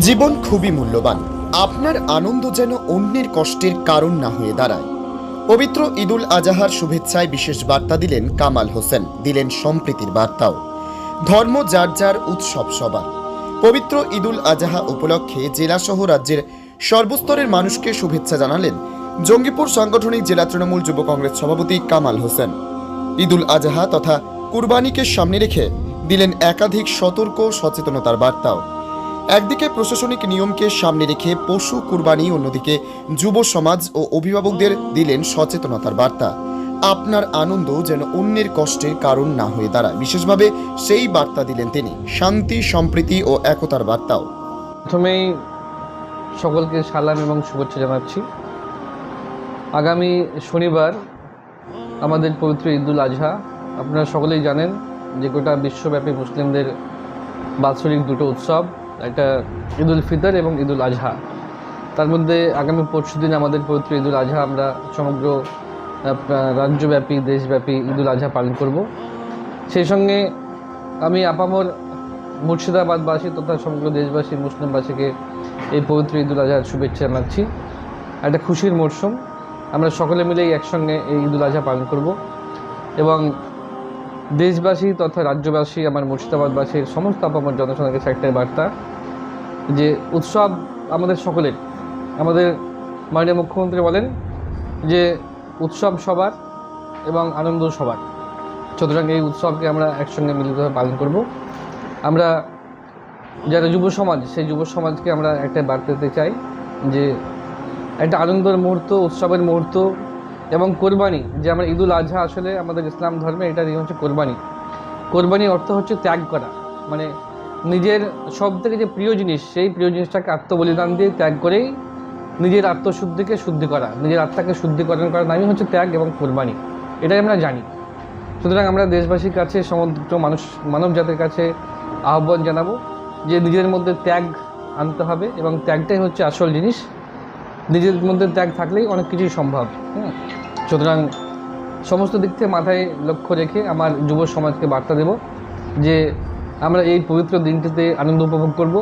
জীবন খুবই মূল্যবান। আপনার আনন্দ যেন অন্যের কষ্টের কারণ না হয়ে দাঁড়ায়। পবিত্র ঈদুল আজাহার শুভেচ্ছায় বিশেষ বার্তা দিলেন কামাল হোসেন, দিলেন সম্প্রীতির বার্তাও। ধর্ম যার যার উৎসব সবার। পবিত্র ঈদুল আজাহা উপলক্ষে জেলাসহ রাজ্যের সর্বস্তরের মানুষকে শুভেচ্ছা জানালেন জঙ্গিপুর সাংগঠনিক জেলা তৃণমূল যুব কংগ্রেস সভাপতি কামাল হোসেন। ঈদুল আজাহা তথা কুরবানিকে সামনে রেখে দিলেন একাধিক সতর্ক সচেতনতার বার্তাও। একদিকে প্রশাসনিক নিয়মকে সামনে রেখে পশু কুরবানি, অন্যদিকে যুব সমাজ ও অভিভাবকদের দিলেন সচেতনতার বার্তা। আপনার আনন্দ যেন অন্যের কষ্টের কারণ না হয়ে দাঁড়ায়। বিশেষভাবে সেই বার্তা দিলেন তিনি। শান্তি, সম্প্রীতি ও একতার বার্তাও। প্রথমেই সকলকে সালাম এবং শুভেচ্ছা জানাচ্ছি। আগামী শনিবার আমাদের পবিত্র ঈদুল আজহা। আপনারা সকলেই জানেন যে গোটা বিশ্বব্যাপী মুসলিমদের বাৎসরিক দুটো উৎসব। একটা ঈদুল ফিতর এবং ঈদুল আজহা। তার মধ্যে আগামী পরশু দিন আমাদের পবিত্র ঈদুল আজহা আমরা সমগ্র রাজ্যব্যাপী, দেশব্যাপী ঈদুল আজহা পালন করব। সেই সঙ্গে আমি আপামর মুর্শিদাবাদবাসী তথা সমগ্র দেশবাসী, মুসলিমবাসীকে এই পবিত্র ঈদুল আজহার শুভেচ্ছা জানাচ্ছি। একটা খুশির মরশুম। আমরা সকলে মিলেই একসঙ্গে এই ঈদুল আজহা পালন করব এবং দেশবাসী তথা রাজ্যবাসী, আমার মুর্শিদাবাদবাসীর সমস্ত আপামর জনসাধারণের কাছে একটাই বার্তা, যে উৎসব আমাদের সকলের। আমাদের মাননীয় মুখ্যমন্ত্রী বলেন যে উৎসব সবার এবং আনন্দ সবার। সুতরাং এই উৎসবকে আমরা একসঙ্গে মিলিতভাবে পালন করব। আমরা যারা যুব সমাজ, সেই যুব সমাজকে আমরা একটা বার্তা দিতে চাই যে একটা আনন্দের মুহূর্ত, উৎসবের মুহূর্ত এবং কোরবানি, যে আমরা ঈদুল আজহা আসলে আমাদের ইসলাম ধর্মে এটা হচ্ছে কোরবানি। কোরবানির অর্থ হচ্ছে ত্যাগ করা মানে নিজের সব থেকে যে প্রিয় জিনিস, সেই প্রিয় জিনিসটাকে আত্মবলিদান দিয়ে ত্যাগ করেই নিজের আত্মশুদ্ধিকে শুদ্ধি করা, নিজের আত্মাকে শুদ্ধিকরণ করার নামই হচ্ছে ত্যাগ এবং কোরবানি। এটাই আমরা জানি। সুতরাং আমরা দেশবাসীর কাছে, সমগ্র মানুষ, মানব জাতির কাছে আহ্বান জানাব যে নিজের মধ্যে ত্যাগ আনতে হবে এবং ত্যাগটাই হচ্ছে আসল জিনিস। নিজের মধ্যে ত্যাগ থাকলেই অনেক কিছুই সম্ভব। হ্যাঁ। সুতরাং সমস্ত দিক থেকে মাথায় লক্ষ্য রেখে আমার যুব সমাজকে বার্তা দেব যে আমরা এই পবিত্র দিনটিতে আনন্দ উপভোগ করব।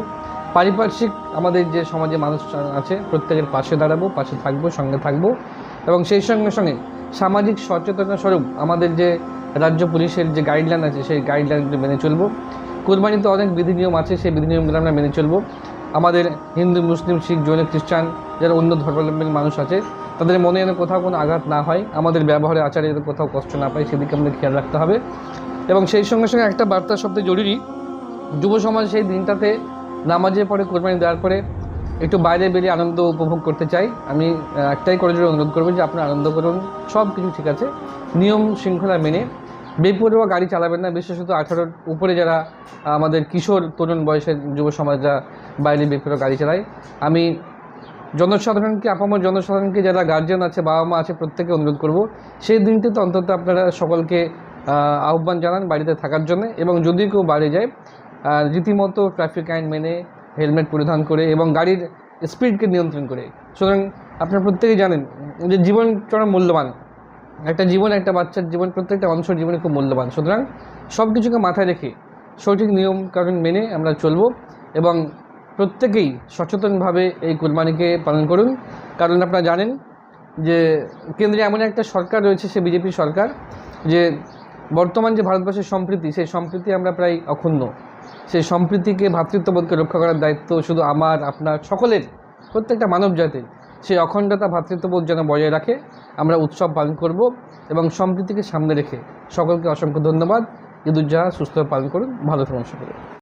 পারিপার্শ্বিক আমাদের যে সমাজে মানুষ আছে, প্রত্যেকের পাশে দাঁড়াবো, পাশে থাকব, সঙ্গে থাকব এবং সেই সঙ্গে সঙ্গে সামাজিক সচেতনতা স্বরূপ আমাদের যে রাজ্য পুলিশের যে গাইডলাইন আছে, সেই গাইডলাইনগুলি মেনে চলবো। কোরবানিতে অনেক বিধি নিয়ম আছে, সেই বিধি নিয়মগুলো আমরা মেনে চলবো। আমাদের হিন্দু, মুসলিম, শিখ, জৈন, খ্রিস্টান যারা অন্য ধর্মাবলম্বী মানুষ আছে, তাদের মনে যেন কোথাও কোনো আঘাত না হয়। আমাদের ব্যবহারে, আচারে যাতে কোথাও কষ্ট না পায়, সেদিকে আমাদের খেয়াল রাখতে হবে। এবং সেই সঙ্গে সঙ্গে একটা বার্তা সবথেকে জরুরি, যুব সমাজ সেই দিনটাতে নামাজের পরে কোরবানি দেওয়ার পরে একটু বাইরে বেরিয়ে আনন্দ উপভোগ করতে চাই। আমি একটাই করে অনুরোধ করব যে আপনারা আনন্দ করুন, সব কিছু ঠিক আছে। নিয়ম শৃঙ্খলা মেনে বেপরোয়া গাড়ি চালাবেন না, বিশেষত আঠারোর উপরে যারা আমাদের কিশোর, তরুণ বয়সের যুব সমাজরা বাইরে বেপরোয়া গাড়ি চালায়। আমি জনসাধারণকে আপামর জনসাধারণকে যারা গার্জিয়ান আছে বাবা মা আছে প্রত্যেকে অনুরোধ করব, সেই দিনটিতে অন্তত আপনারা সকলকে আহ্বান জানান বাড়িতে থাকার জন্য এবং যদি কেউ বাড়ি যায় রীতিমতো ট্রাফিক আইন মেনে হেলমেট পরিধান করে এবং গাড়ির স্পিডকে নিয়ন্ত্রণ করে। সুতরাং আপনারা প্রত্যেকেই জানেন যে জীবন চরম মূল্যবান। একটা জীবন, একটা বাচ্চার জীবন, প্রত্যেকটা মানুষের জীবনে খুব মূল্যবান। সুতরাং সব কিছুকে মাথায় রেখে সঠিক নিয়ম কারণ মেনে আমরা চলবো এবং প্রত্যেকেই সচেতনভাবে এই কুরবানিকে পালন করুন। কারণ আপনারা জানেন যে কেন্দ্রে এমন একটা সরকার রয়েছে, সে বিজেপি সরকার, যে বর্তমান যে ভারতবর্ষের সম্প্রীতি, সেই সম্প্রীতি আমরা প্রায় অক্ষুণ্ণ। সেই সম্প্রীতিকে ভ্রাতৃত্ববোধকে রক্ষা করার দায়িত্ব শুধু আমার, আপনার সকলের, প্রত্যেকটা মানব জাতির সেই অখণ্ডতা ভ্রাতৃত্ববোধ যেন বজায় রাখে, আমরা উৎসব পালন করব এবং সম্প্রীতিকে সামনে রেখে সকলকে অসংখ্য ধন্যবাদ। ঈদুজ্জাহা সুস্থ পালন করুন। ভালো থাকুন সকলে।